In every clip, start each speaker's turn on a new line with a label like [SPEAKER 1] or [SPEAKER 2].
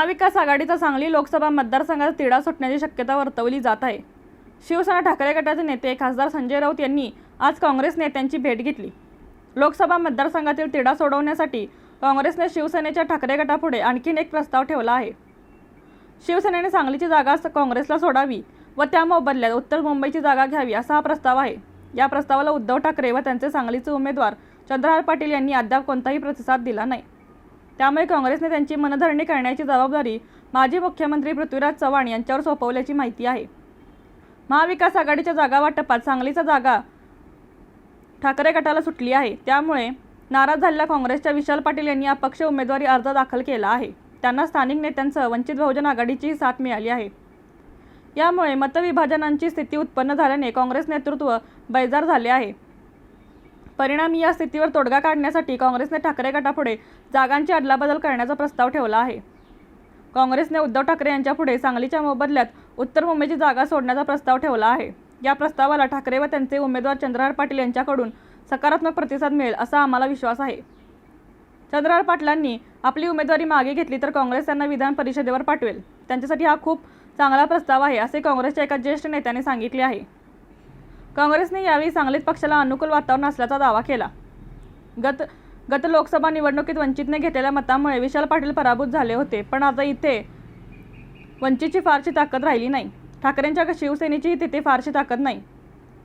[SPEAKER 1] महाविकास आघाडीचा सांगली लोकसभा मतदारसंघात तिढा सुटण्याची शक्यता वर्तवली जात आहे. शिवसेना ठाकरे गटाचे नेते खासदार संजय राऊत यांनी आज काँग्रेस नेत्यांची भेट घेतली. लोकसभा मतदारसंघातील तिढा सोडवण्यासाठी काँग्रेसने शिवसेनेच्या ठाकरे गटापुढे आणखीन एक प्रस्ताव ठेवला आहे. शिवसेनेने सांगलीची जागा काँग्रेसला सोडावी व त्या मोबदल्यात उत्तर मुंबईची जागा घ्यावी असा हा प्रस्ताव आहे. या प्रस्तावाला उद्धव ठाकरे व त्यांचे सांगलीचे उमेदवार चंद्रहार पाटील यांनी अद्याप कोणताही प्रतिसाद दिला नाही. त्यामुळे काँग्रेसने त्यांची मनधरणी करण्याची जबाबदारी माजी मुख्यमंत्री पृथ्वीराज चव्हाण यांच्यावर सोपवल्याची माहिती आहे. महाविकास आघाडीच्या जागा वाटपात सांगलीचा जागा ठाकरे गटाला सुटली आहे. त्यामुळे नाराज झालेल्या काँग्रेसच्या विशाल पाटील यांनी अपक्ष उमेदवारी अर्ज दाखल केला आहे. त्यांना स्थानिक नेत्यांसह वंचित बहुजन आघाडीची साथ मिळाली आहे. यामुळे मतविभाजनांची स्थिती उत्पन्न झाल्याने काँग्रेस नेतृत्व बैजार झाले आहे. परिणामी या स्थितीवर तोडगा काढण्यासाठी काँग्रेसने ठाकरे गटापुढे जागांची अदलाबदल करण्याचा प्रस्ताव ठेवला आहे. काँग्रेसने उद्धव ठाकरे यांच्यापुढे सांगलीच्या मोबदल्यात उत्तर मुंबईची जागा सोडण्याचा प्रस्ताव ठेवला आहे. या प्रस्तावाला ठाकरे व त्यांचे उमेदवार चंद्रहार पाटील यांच्याकडून सकारात्मक प्रतिसाद मिळेल असा आम्हाला विश्वास आहे. चंद्रहार पाटलांनी आपली उमेदवारी मागे घेतली तर काँग्रेस त्यांना विधान परिषदेवर पाठवेल. त्यांच्यासाठी हा खूप चांगला प्रस्ताव आहे असे काँग्रेसच्या एका ज्येष्ठ नेत्याने सांगितले आहे. काँग्रेसने यावेळी सांगलीत पक्षाला अनुकूल वातावरण असल्याचा दावा केला. गत गत लोकसभा निवडणुकीत वंचितने घेतलेल्या मतामुळे विशाल पाटील पराभूत झाले होते पण आता इथे वंचितची फारशी ताकद राहिली नाही. ठाकरेंच्या शिवसेनेचीही तिथे फारशी ताकद नाही.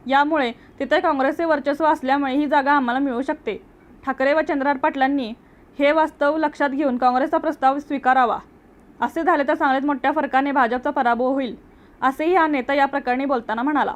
[SPEAKER 1] यामुळे तिथे काँग्रेसचे वर्चस्व असल्यामुळे ही जागा आम्हाला मिळू शकते. ठाकरे व चंद्रार पाटलांनी हे वास्तव लक्षात घेऊन काँग्रेसचा प्रस्ताव स्वीकारावा. असे झाले तर सांगलीत मोठ्या फरकाने भाजपचा पराभव होईल असेही हा नेता या प्रकरणी बोलताना म्हणाला.